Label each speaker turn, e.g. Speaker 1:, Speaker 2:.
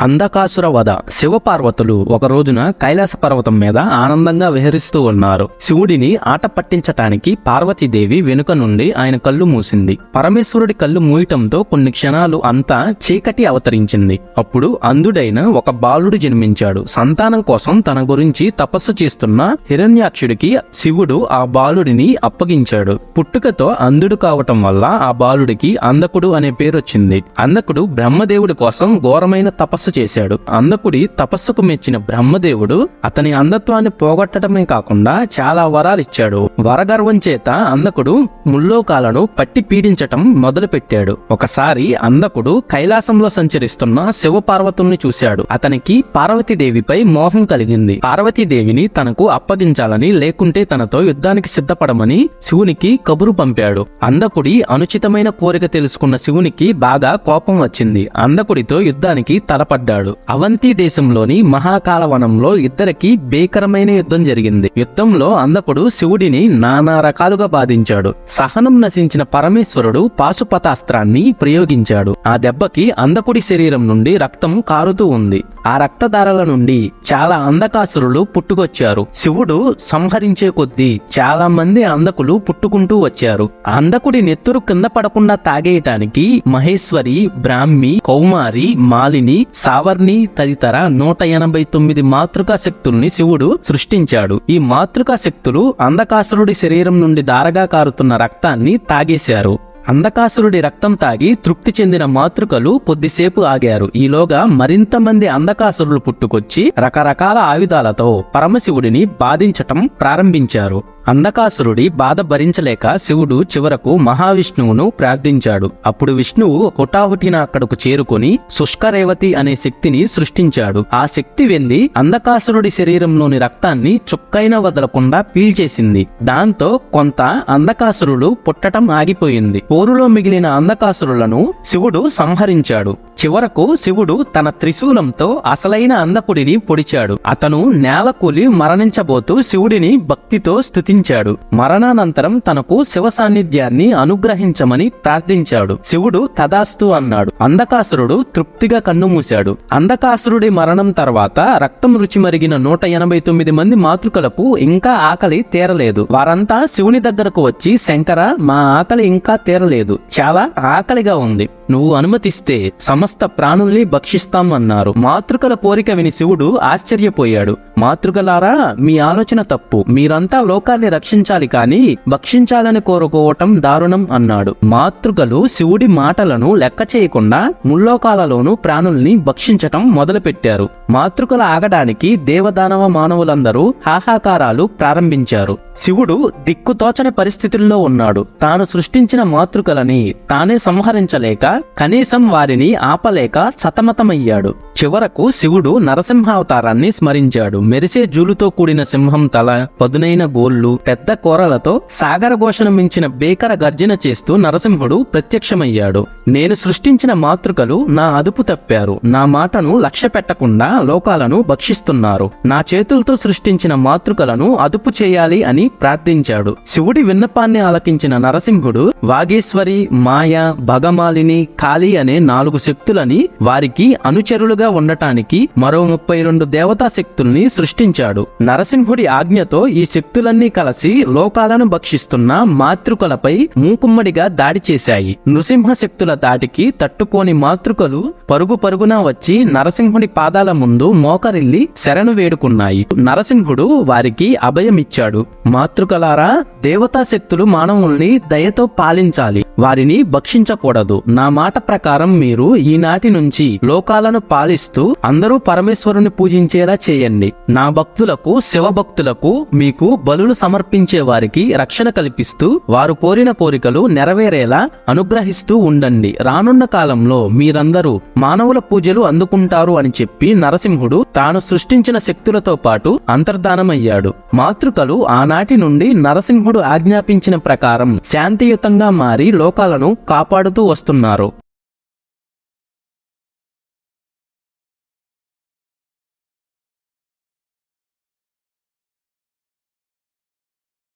Speaker 1: అంధకాసుర వధ. శివపార్వతులు ఒక రోజున కైలాస పర్వతం మీద ఆనందంగా విహరిస్తూ ఉన్నారు. శివుడిని ఆట పట్టించటానికి పార్వతీదేవి వెనుక నుండి ఆయన కళ్ళు మూసింది. పరమేశ్వరుడి కళ్ళు మూయటంతో కొన్ని క్షణాలు అంతా చీకటి అవతరించింది. అప్పుడు అంధుడైన ఒక బాలుడు జన్మించాడు. సంతానం కోసం తన గురించి తపస్సు చేస్తున్న హిరణ్యాక్షుడికి శివుడు ఆ బాలుడిని అప్పగించాడు. పుట్టుకతో అంధుడు కావటం వల్ల ఆ బాలుడికి అందకుడు అనే పేరొచ్చింది. అందకుడు బ్రహ్మదేవుడి కోసం ఘోరమైన తపస్సు చేశాడు. అందకుడి తపస్సుకు మెచ్చిన బ్రహ్మదేవుడు అతని అంధత్వాన్ని పోగొట్టడమే కాకుండా చాలా వరాలిచ్చాడు వరగర్వం చేత అందకుడు ముల్లోకాలను పట్టి పీడించటం మొదలుపెట్టాడు. ఒకసారి అందకుడు కైలాసంలో సంచరిస్తున్న శివపార్వతుల్ని చూశాడు. అతనికి పార్వతీదేవిపై మోహం కలిగింది. పార్వతీదేవిని తనకు అప్పగించాలని లేకుంటే తనతో యుద్ధానికి సిద్ధపడమని శివునికి కబురు పంపాడు. అందకుడి అనుచితమైన కోరిక తెలుసుకున్న శివునికి బాగా కోపం వచ్చింది. అందకుడితో యుద్ధానికి తలపడ్డాడు. అవంతి దేశంలోని మహాకాలవనంలో ఇద్దరికి భీకరమైన యుద్ధం జరిగింది. యుద్ధంలో అందకుడు శివుడిని నానా రకాలుగా బాధించాడు. సహనం నశించిన పరమేశ్వరుడు పాశుపతాస్త్రాన్ని ప్రయోగించాడు. ఆ దెబ్బకి అందకుడి శరీరం నుండి రక్తం కారుతూ ఉంది. ఆ రక్తధారల నుండి చాలా అందకాసురులు పుట్టుకొచ్చారు. శివుడు సంహరించే కొద్దీ చాలా మంది అందకులు పుట్టుకుంటూ వచ్చారు. అందకుడి నెత్తురు కింద పడకుండా తాగేయటానికి మహేశ్వరి బ్రాహ్మి కౌమారి మాలిని సావర్ణి తదితర నూట ఎనభై తొమ్మిది మాతృకా శక్తుల్ని శివుడు సృష్టించాడు. ఈ మాతృకా శక్తులు అందకాసురు అంధకాసురుడి శరీరం నుండి దారగా కారుతున్న రక్తాన్ని తాగేశారు. అంధకాసురుడి రక్తం తాగి తృప్తి చెందిన మాతృకలు కొద్దిసేపు ఆగారు. ఈలోగా మరింత మంది అంధకాసురులు పుట్టుకొచ్చి రకరకాల ఆయుధాలతో పరమశివుడిని బాధించటం ప్రారంభించారు. అంధకాసురుడి బాధ భరించలేక శివుడు చివరకు మహావిష్ణువును ప్రార్థించాడు. అప్పుడు విష్ణువు హుటాహుటిన అక్కడకు చేరుకొని శుష్కరేవతి అనే శక్తిని సృష్టించాడు. ఆ శక్తి వెంది అంధకాసురుడి శరీరంలోని రక్తాన్ని చుక్కైన వదలకుండా పీల్చేసింది. దాంతో కొంత అంధకాసురుడు పుట్టటం ఆగిపోయింది. పోరులో మిగిలిన అంధకాసురులను శివుడు సంహరించాడు. చివరకు శివుడు తన త్రిశూలంతో అసలైన అందకుడిని పొడిచాడు. అతను నేలకూలి మరణించబోతూ శివుడిని భక్తితో స్తుతించాడు మరణానంతరం తనకు శివ సాన్నిధ్యాన్ని అనుగ్రహించమని ప్రార్థించాడు. శివుడు తదాస్తు అన్నాడు. అంధకాసురుడు తృప్తిగా కన్నుమూశాడు. అంధకాసురుడి మరణం తర్వాత రక్తం రుచి మరిగిన నూట ఎనభై తొమ్మిది మంది మాతృకలకు ఇంకా ఆకలి తీరలేదు. వారంతా శివుని దగ్గరకు వచ్చి శంకర మా ఆకలి ఇంకా తీరలేదు. చాలా ఆకలిగా ఉంది. నువ్వు అనుమతిస్తే సమస్త ప్రాణుల్ని భక్షిస్తాం అన్నారు మాతృకల కోరిక విని శివుడు ఆశ్చర్యపోయాడు. మాతృకలారా మీ ఆలోచన తప్పు. మీరంతా లోకాన్ని రక్షించాలి కానీ భక్షించాలని కోరుకోవటం దారుణం అన్నాడు. మాతృకలు శివుడి మాటలను లెక్క చేయకుండా ముల్లోకాలలోనూ ప్రాణుల్ని భక్షించటం మొదలుపెట్టారు. మాతృకల ఆగడానికి దేవదానవ మానవులందరూ హాహాకారాలు ప్రారంభించారు. శివుడు దిక్కుతోచని పరిస్థితుల్లో ఉన్నాడు. తాను సృష్టించిన మాతృకలని తానే సంహరించలేక కనీసం వారిని ఆపలేక సతమతమయ్యాడు. చివరకు శివుడు నరసింహావతారాన్ని స్మరించాడు. మెరిసే జూలుతో కూడిన సింహం తల పదునైన గోళ్ళు పెద్ద కోరలతో సాగర ఘోషణ మించిన బేకర గర్జన చేస్తూ నరసింహుడు ప్రత్యక్షమయ్యాడు. నేను సృష్టించిన మాతృకలు నా అదుపు తప్పారు. నా మాటను లక్ష్య పెట్టకుండా లోకాలను భక్షిస్తున్నారు. నా చేతులతో సృష్టించిన మాతృకలను అదుపు చేయాలి అని ప్రార్థించాడు. శివుడి విన్నపాన్ని ఆలకించిన నరసింహుడు వాగేశ్వరి మాయ భగమాలిని కాళీ అనే నాలుగు శక్తులని వారికి అనుచరులుగా ఉండటానికి మరో ముప్పై రెండు దేవతా శక్తుల్ని సృష్టించాడు. నరసింహుడి ఆజ్ఞతో ఈ శక్తులన్నీ కలిసి లోకాలను భక్షిస్తున్న మాతృకలపై మూకుమ్మడిగా దాడి చేశాయి. నృసింహ శక్తుల దాటికి తట్టుకోని మాతృకలు పరుగు పరుగున వచ్చి నరసింహుడి పాదాల ముందు మోకరిల్లి శరణు వేడుకున్నాయి. నరసింహుడు వారికి అభయమిచ్చాడు. మాతృకలారా దేవతా శక్తులు మానవుల్ని దయతో పాలించాలి. వారిని భక్షించకూడదు. నా మాట ప్రకారం మీరు ఈనాటి నుంచి లోకాలను పాలిస్తూ అందరూ పరమేశ్వరుని పూజించేలా చేయండి. నా భక్తులకు శివ భక్తులకు మీకు బలులు సమర్పించే వారికి రక్షణ కల్పిస్తూ వారు కోరిన కోరికలు నెరవేరేలా అనుగ్రహిస్తూ ఉండండి. రానున్న కాలంలో మీరందరూ మానవుల పూజలు అందుకుంటారు అని చెప్పి నరసింహుడు తాను సృష్టించిన శక్తులతో పాటు అంతర్ధానమయ్యాడు. మాతృకలు ఆనాటి నుండి నరసింహుడు ఆజ్ఞాపించిన ప్రకారం శాంతియుతంగా మారి లోకాలను కాపాడుతూ వస్తున్నారు.